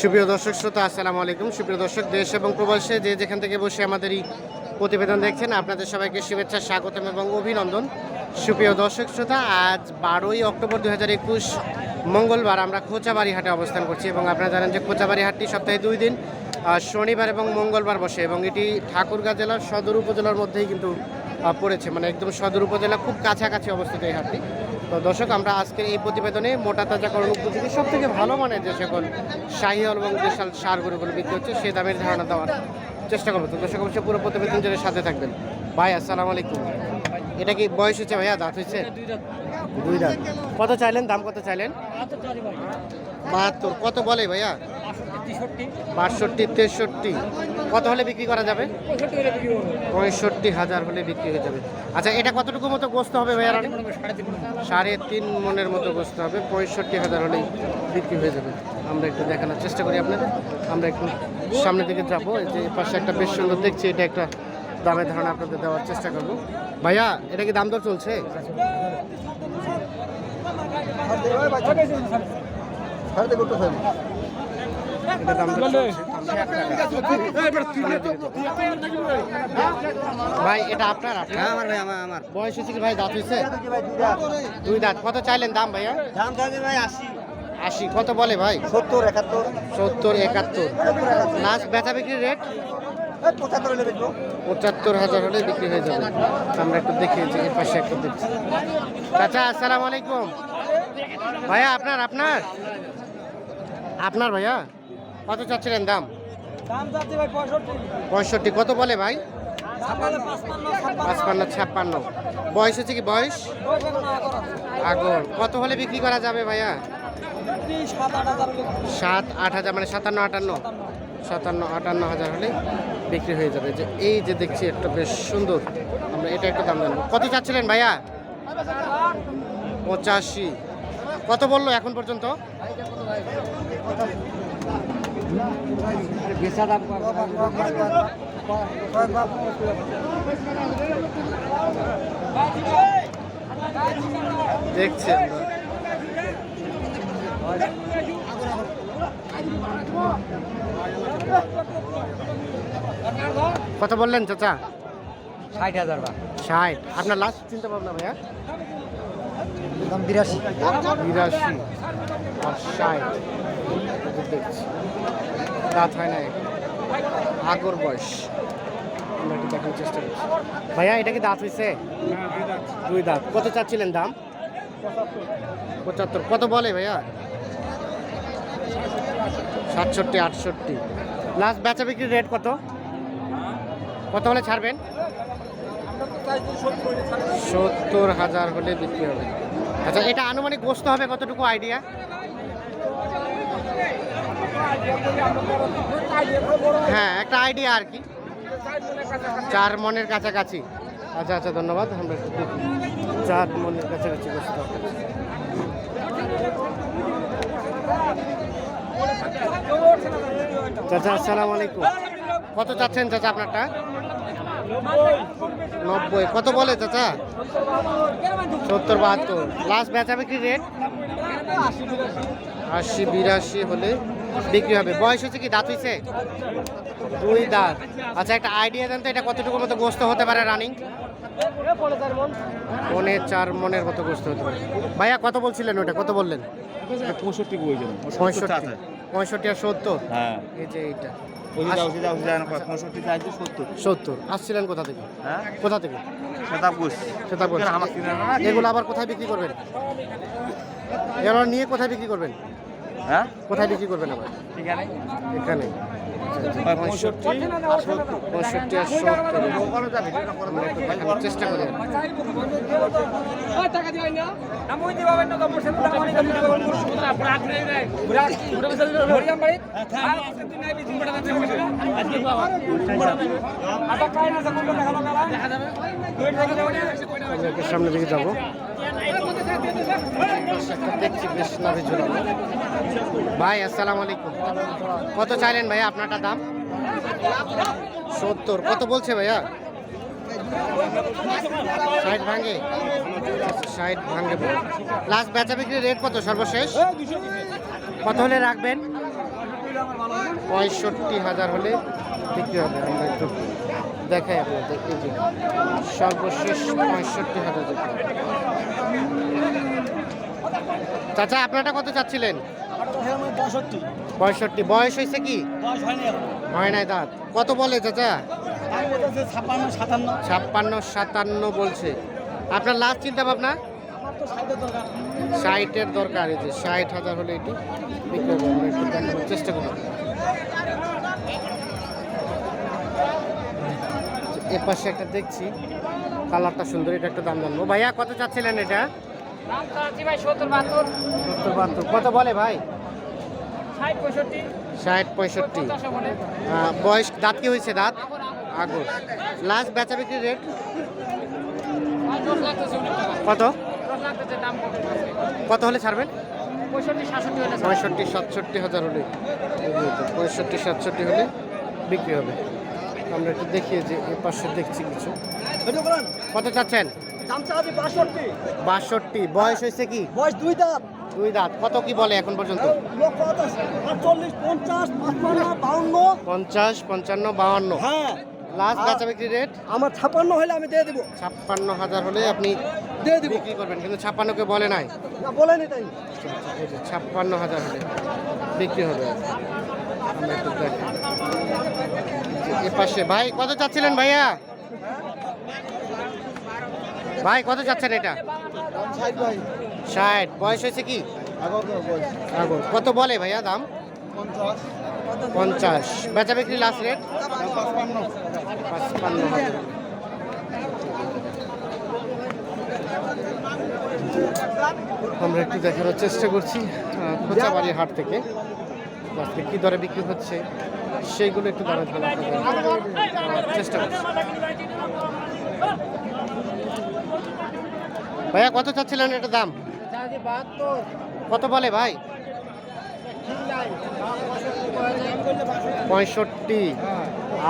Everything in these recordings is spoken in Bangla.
সুপ্রিয় দর্শক শ্রোতা, আসসালামু আলাইকুম। সুপ্রিয় দর্শক, দেশ এবং প্রবাসে যে যেখান থেকে বসে আমাদের এই প্রতিবেদন দেখছেন, আপনাদের সবাইকে শুভেচ্ছা, স্বাগতম এবং অভিনন্দন। সুপ্রিয় দর্শক শ্রোতা, আজ বারোই অক্টোবর দু হাজার একুশ মঙ্গলবার আমরা খোঁচাবাড়ি হাটে অবস্থান করছি এবং আপনারা জানেন যে খোঁচাবাড়ি হাটটি সপ্তাহে দুই দিন শনিবার এবং মঙ্গলবার বসে এবং এটি ঠাকুরগাঁ জেলার সদর উপজেলার মধ্যেই কিন্তু পড়েছে। মানে একদম সদর উপজেলা খুব কাছাকাছি অবস্থিত এই হাটটি। তো দর্শক, আমরা আজকের এই প্রতিবেদনে মোটা তাজাকরণ উপযোগী সব থেকে ভালো মানের যে সকল শাহিওয়াল এবং বিশাল সার গরুগুলো বিক্রি হচ্ছে, সে দামের ধারণা দেওয়ার চেষ্টা করব। তো দর্শক, অবশ্যই পুরো প্রতিবেদন জেনে সাথে থাকবেন। ভাই, আসসালামু আলাইকুম। এটা কি বয়স হচ্ছে ভাইয়া? দাঁত হয়েছে? দুই দাঁত। কত চাইলেন? দাম কত চাইলেন? বাহাত্তর কত বলে ভাইয়া? বাষট্টি, তেষট্টি। কত হলে বিক্রি করা যাবে? পঁয়ষট্টি হাজার হলে বিক্রি হয়ে যাবে। আচ্ছা এটা কতটুকু মতো গোস্ত হবে ভাইয়া? রানী সাড়ে তিন মনের মতো গোস্ত হবে, পঁয়ষট্টি হাজার হলেই বিক্রি হয়ে যাবে। আমরা একটু দেখানোর চেষ্টা করি আপনাদের। আমরা একটু সামনের দিকে যাব যে পাশে একটা বেশ সুন্দর দেখছি, এটা একটা দামের ধারণা আপনাদের দেওয়ার চেষ্টা করব। ভাইয়া, এটা কি দাম দর চলছে? এটা দাম ভাই এটা আপনার আপনার। আমার ভাই আমার আমার। বয়স হচ্ছে কি ভাই? দাঁত হয়েছে? দুই দাঁত। কত চাইলেন দাম ভাইয়া? দাম থাকবে ভাই আশি। আশি। কত বলে ভাই? সত্তর একাত্তর। সত্তর একাত্তর। লাস্ট বেচা বিক্রির রেট পঁচাত্তর পঁচাত্তর হাজার হলে বিক্রি হয়ে যাবে। আমরা একটু দেখি যে এর পাশে একটু দেখছি। চাচা আসসালামু আলাইকুম। ভাইয়া আপনার আপনার? আপনার ভাইয়া? কত চাচ্ছিলেন দাম? পঁয়ষট্টি। কত বলে ভাই? পাঁচপান্ন ছাপ্পান্ন বয়স হচ্ছে কি বয়স? আগর। কত হলে বিক্রি করা যাবে ভাইয়া? সাত আট হাজার সাত আট হাজার মানে সাতান্ন আটান্ন? সাতান্ন আটান্ন হাজার হলে বিক্রি হয়ে যাবে। যে এই যে দেখছি একটা বেশ সুন্দর আমরা এটা একটা দাম জানব। কত চাচ্ছিলেন ভাইয়া? পঁচাশি। কত বলল এখন পর্যন্ত? বেচা দাম দেখছি কত বললেন চাচা? ষাট হাজার বা ষাট। আপনার লাস্ট চিন্তা ভাবনা ভাইয়া? দাম বিরাশি। বিরাশি। আর ষাট দেখছি। দাঁত হয় না। আগর বয়স। আমরা একটু দেখার চেষ্টা করছি। ভাইয়া এটা কি দাঁত হয়েছে দুই দাঁত। কত চাচ্ছিলেন দাম? পঁচাত্তর। কত বলে ভাইয়া? সাতষট্টি আটষট্টি। লাস্ট বেচা বিক্রির রেট কত? কত হলে ছাড়বেন। সত্তর হাজার হলে বিক্রি হবে। আচ্ছা এটা আনুমানিক গোস্ত হবে, কতটুকু আইডিয়া হ্যাঁ একটা আইডিয়া আর কি। চার মনের কাছাকাছি। আচ্ছা আচ্ছা ধন্যবাদ। আমরা চার মনের কাছাকাছি গোস্ত। চাচা, আসসালামু আলাইকুম। কত চাচ্ছেন চাচা আপনারটা? নব্বই। কত বলে চাচা? সত্তর বাহাত্তর। লাস্ট বেচা বিক্রি রেট আশি বিরাশি হলে বিক্রি হবে। বয়স হচ্ছে কি? দাঁত হয়েছে দুই দাঁত। আচ্ছা একটা আইডিয়া দেন তো এটা কতটুকু মতো গোস্ত হতে পারে রানিং পনে চার মনের মতো গোস্ত হতে পারে। ভাইয়া কত বলছিলেন ওটা? কত বললেন? পঁয়ষট্টি। পঁয়ষট্টি। পঁয়ষট্টি আর সত্তর। হ্যাঁ। এই যে এইটা। সত্তর। আসছিলেন কোথা থেকে? হ্যাঁ? কোথা থেকে? এগুলো আবার কোথায় বিক্রি করবেন? এগুলো নিয়ে কোথায় বিক্রি করবেন? হ্যাঁ? কোথায় বিক্রি করবেন আবার? আছে এখানে। পঁয়ষট্টি পঁয়ষট্টি আর সত্তর। চেষ্টা করি। আমরা দিকে যাব। দেখছি বেশ ঝুলানো ভাই, আসসালামু আলাইকুম। কত চাইলেন ভাইয়া আপনারটা দাম? সত্তর। কত বলছে ভাইয়া? ষাট ভাঙে? ষাট ভাঙে লাস্ট বেচা বিক্রির রেট কত সর্বশেষ? কত হলে রাখবেন? পঁয়ষট্টি হাজার হলে বিক্রি হবে। আমরা একটু দেখাই আপনাদের। এই যে সর্বশেষ পঁয়ষট্টি হাজার চাচা আপনারটা কত চাচ্ছিলেন? পঁয়ষট্টি। বয়স হয়েছে কি? হয় নাই দাঁত। কত বলে চাচা? ছাপ্পান্ন সাতান্ন। বলছে। আপনার লাস্ট চিন্তা ভাবনা ষাটের দরকার। এই যে ষাট হাজার হলে এটি বিক্রি হবে আমরা একটু দেখানোর চেষ্টা করব এ পাশে একটা দেখছি কালারটা সুন্দর এটা একটা দাম জানব। ভাইয়া কত চাচ্ছিলেন এটা? সত্তর বাহাত্তর। কত বলে ভাই? ষাট পঁয়ষট্টি। বয়স দাঁত কি হয়েছে দাঁত? আগর। লাস্ট বেচা বিক্রি রেট? কত? কত হলে ছাড়বেন? পঁয়ষট্টি সাতষট্টি হলে হাজার হলে। পঁয়ষট্টি সাতষট্টি হলে বিক্রি হবে। আমরা একটু দেখিয়ে যে এ পাশে দেখছি কিছু। কত চাচ্ছেন? দাম বাষট্টি। বয়স হয়েছে কি? বয়স দুই দাঁত। দুই দাঁত। কত কি বলে এখন পর্যন্ত? পঞ্চাশ বাউন্ন। পঞ্চান্ন বাহান্ন হ্যাঁ। লাস্ট বেচা বিক্রি রেট আমার ছাপ্পান্ন হলে আমি দিয়ে দেবো। ছাপ্পান্ন হাজার হলে আপনি দিয়ে দেবো। বিক্রি করবেন কিন্তু ছাপ্পান্নকে বলে নাই। না বলেনি তাই। ছাপ্পান্ন হাজার হলে বিক্রি হবে। আমরা একটু দেখি এ পাশে ভাই কত চাচ্ছিলেন ভাইয়া? ভাই কত চাচ্ছেন এটা? ষাট বয়স হয়েছে কি? কত বলে ভাইয়া দাম? পঞ্চাশ। বেচা বিক্রি লাস্ট রেট পাঁচপান্ন আমরা একটু দেখানোর চেষ্টা করছি আহ, খোঁচাবাড়ির হাট থেকে। আজকে কী দরে বিক্রি হচ্ছে সেইগুলো একটু দাঁড়া চেষ্টা করছি। ভাইয়া কত চাচ্ছিলেন এটা দাম? কত বলে ভাই? পঁয়ষট্টি।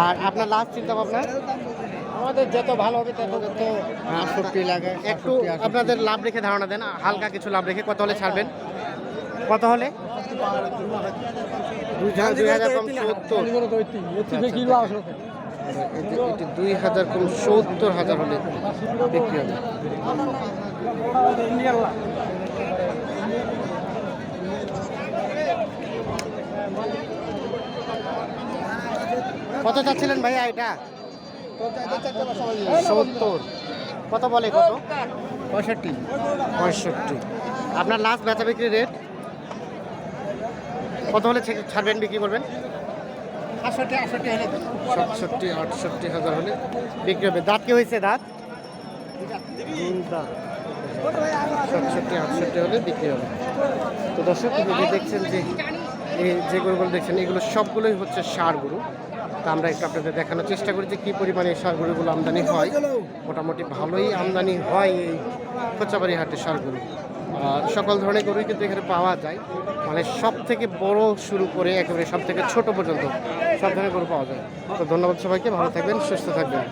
আর আপনার লাস্ট চিন্তা ভাবনা? আমাদের যত ভালো হবে তত আটষট্টি লাগে একটু আপনাদের লাভ রেখে ধারণা দেন হালকা কিছু লাভ রেখে কত হলে ছাড়বেন? কত হলে? দুই হাজার কম সত্তর। এটি দুই হাজার কম সত্তর হাজার হলে বিক্রি হবে। কত চাচ্ছিলেন ভাইয়া এটা? সত্তর। কত বলে কত? পঁয়ষট্টি। পঁয়ষট্টি। আপনার লাস্ট বেচা বিক্রি রেট কত হলে ছাড়বেন বিক্রি করবেন? আটষট্টি আটষট্টি হলে সাতষট্টি আটষট্টি হাজার হলে বিক্রি হবে। দাঁত কি হয়েছে দাঁত? তিন দাঁত সাতষট্টি আটষট্টি হলে বিক্রি হবে। তো দর্শক দেখছেন যে এই যে গরুগুলো দেখছেন এগুলো সবগুলোই হচ্ছে সার গরু। তা আমরা একটু আপনাদের দেখানোর চেষ্টা করি যে কী পরিমাণে এই সার আমদানি হয়। মোটামুটি ভালোই আমদানি হয় এই খোঁচাবাড়ি হাটে সারগুলো। সকল ধরনের গরুই কিন্তু এখানে পাওয়া যায়। মানে সব থেকে বড় শুরু করে একেবারে সব থেকে ছোট পর্যন্ত সব ধরনের গরু পাওয়া যায়। তো ধন্যবাদ সবাইকে, ভালো থাকবেন, সুস্থ থাকবেন।